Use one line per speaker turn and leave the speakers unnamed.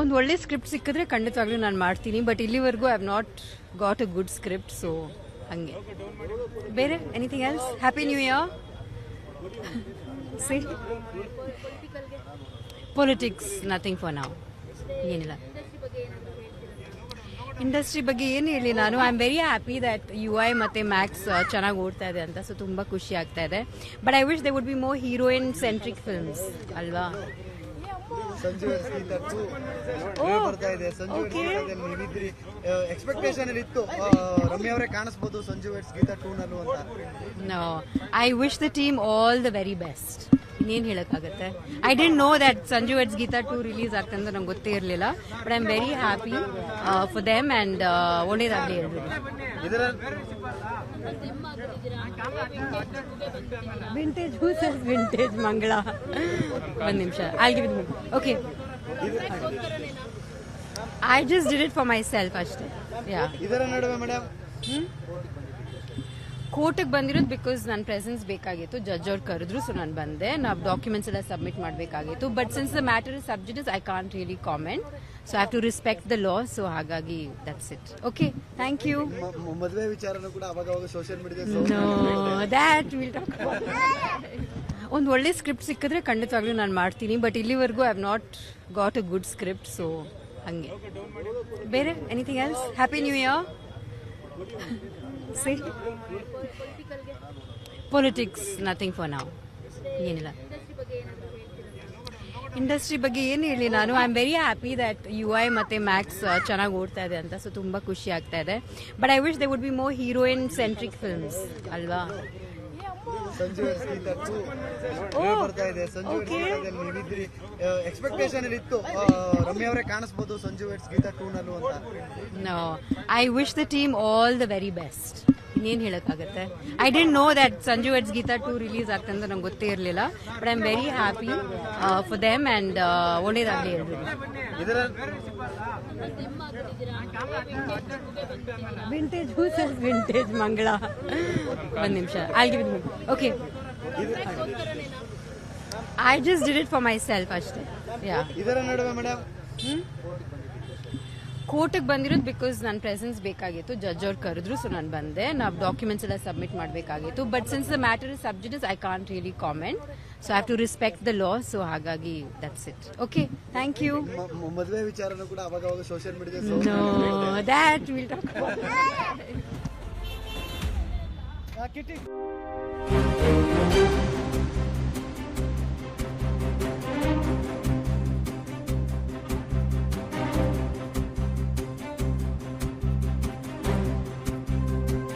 ಒಂದು ಒಳ್ಳೆ ಸ್ಕ್ರಿಪ್ಟ್ ಸಿಕ್ಕಿದ್ರೆ ಖಂಡಿತವಾಗ್ಲೂ ನಾನು ಮಾಡ್ತೀನಿ. ಬಟ್ ಇಲ್ಲಿವರೆಗೂ I have not got a good script so ಹಂಗೆ. ಬೇರೆ? Anything else happy new year see politics nothing for ನಾವು ಏನಿಲ್ಲ. ಇಂಡಸ್ಟ್ರಿ ಬಗ್ಗೆ ಏನು ಹೇಳಿ ನಾನು? I am very happy that you I ಮತ್ತೆ ಮ್ಯಾಕ್ಸ್ ಚೆನ್ನಾಗಿ ಓಡ್ತಾ ಇದೆ ಅಂತ ಸೊ ತುಂಬ ಖುಷಿ ಆಗ್ತಾ ಇದೆ. But I wish they would be more heroine centric films ಅಲ್ವಾ?
ಬರ್ತಾ ಇದೆ. ಸಂಜು ನೀವಿದ್ರಿ ಎಕ್ಸ್ಪೆಕ್ಟೇಷನ್ ಅಲ್ಲಿ ಇತ್ತು. ರಮ್ಯ ಅವರೇ ಕಾಣಿಸ್ಬೋದು ಸಂಜು ವೆಟ್ಸ್ ಗೀತಾ ಟೂ ನಲ್ಲೂ ಅಂತ
I wish the team all the very best ಇನ್ನೇನು ಹೇಳೋಕ್ಕಾಗತ್ತೆ? I don't know that Sanju weds Geetha two release ಆಗ್ತದೆ ಅಂತ ನಂಗೆ ಗೊತ್ತೇ ಇರಲಿಲ್ಲ but I am very happy for them and ಒಳ್ಳೇದಾಗಲಿ ವಿಂಟೇಜ್ ಹೂ ಸರ್ ವಿಂಟೇಜ್ ಮಂಗಳ? ಒಂದು ನಿಮಿಷ I give okay I just did it for myself ಅಷ್ಟೇ. ಯಾ
ಇದರ ನಡುವೆ ಮೇಡಮ್
ಕೋರ್ಟಿಗೆ ಬಂದಿರೋದು ಬಿಕಾಸ್ ನನ್ನ ಪ್ರೆಸೆನ್ಸ್ ಬೇಕಾಗಿತ್ತು. ಜಡ್ಜ್ ಅವ್ರು ಕರೆದ್ರು ಸೊ ನಾನು ಬಂದೆ. ನಾವು ಡಾಕ್ಯುಮೆಂಟ್ಸ್ ಎಲ್ಲ ಸಬ್ಮಿಟ್ ಮಾಡಬೇಕಾಗಿತ್ತು. But since the matter is subject I can't really comment so have to respect the law so ಹಾಗಾಗಿ that's it okay thank you
ಮದುವೆ ವಿಚಾರನೂ ಕೂಡ social media
that will talk ಒಂದು ಒಳ್ಳೆ ಸ್ಕ್ರಿಪ್ಟ್ ಸಿಕ್ಕಿದ್ರೆ ಖಂಡಿತವಾಗ್ಲೂ ನಾನು ಮಾಡ್ತೀನಿ. ಬಟ್ ಇಲ್ಲಿವರೆಗೂ I have not got a good script so ಹಂಗೆ. ಬೇರೆ anything else happy new year see politics nothing for ನಾವು ಏನಿಲ್ಲ. ಇಂಡಸ್ಟ್ರಿ ಬಗ್ಗೆ ಏನು ಹೇಳಿ ನಾನು? I am very happy that you I ಮತ್ತು ಮ್ಯಾಕ್ಸ್ ಚೆನ್ನಾಗಿ ಓಡ್ತಾ ಇದೆ ಅಂತ ಸೊ ತುಂಬ ಖುಷಿ ಆಗ್ತಾ ಇದೆ. But I wish they would be more heroine centric films ಅಲ್ವಾ?
ಬರ್ತಾ ಇದೆ. ಸಂಜು ನೀವಿದ್ರಿ ಎಕ್ಸ್ಪೆಕ್ಟೇಷನ್ ಅಲ್ಲಿ ಇತ್ತು. ರಮ್ಯ ಅವರೇ ಕಾಣಿಸ್ಬೋದು ಸಂಜು ವೆಟ್ಸ್ ಗೀತಾ ಟೂ ನಲ್ಲೂ ಅಂತ.
I wish the team all the very best ಇನ್ನೇನು ಹೇಳೋಕ್ಕಾಗತ್ತೆ? I don't know that Sanju weds Geetha two release ಆಗ್ತದೆ ಅಂತ ನಂಗೆ ಗೊತ್ತೇ ಇರಲಿಲ್ಲ but I am very happy for them and ಒಳ್ಳೇದಾಗಲಿ ವಿಂಟೇಜ್ ವಿಂಟೇಜ್ ಮಂಗಳ? ಒಂದು ನಿಮಿಷ give okay I just did it for myself ಅಷ್ಟೇ. ಯಾ
ಇದರ ನಡುವೆ ಮೇಡಮ್
ಕೋರ್ಟಿಗೆ ಬಂದಿರೋದು ಬಿಕಾಸ್ ನನ್ನ ಪ್ರೆಸೆನ್ಸ್ ಬೇಕಾಗಿತ್ತು. ಜಡ್ಜ್ ಅವ್ರು ಕರೆದ್ರು ಸೊ ನಾನು ಬಂದೆ. ನಾವು ಡಾಕ್ಯುಮೆಂಟ್ಸ್ ಎಲ್ಲ ಸಬ್ಮಿಟ್ ಮಾಡಬೇಕಾಗಿತ್ತು. But since the matter is subject is I can't really comment so have to respect the law so ಹಾಗಾಗಿ that's it okay thank you
ಮದುವೆ ವಿಚಾರನೂ ಕೂಡ ಅವಾಗ ಅವಾಗ social media
that will talk
Kitty.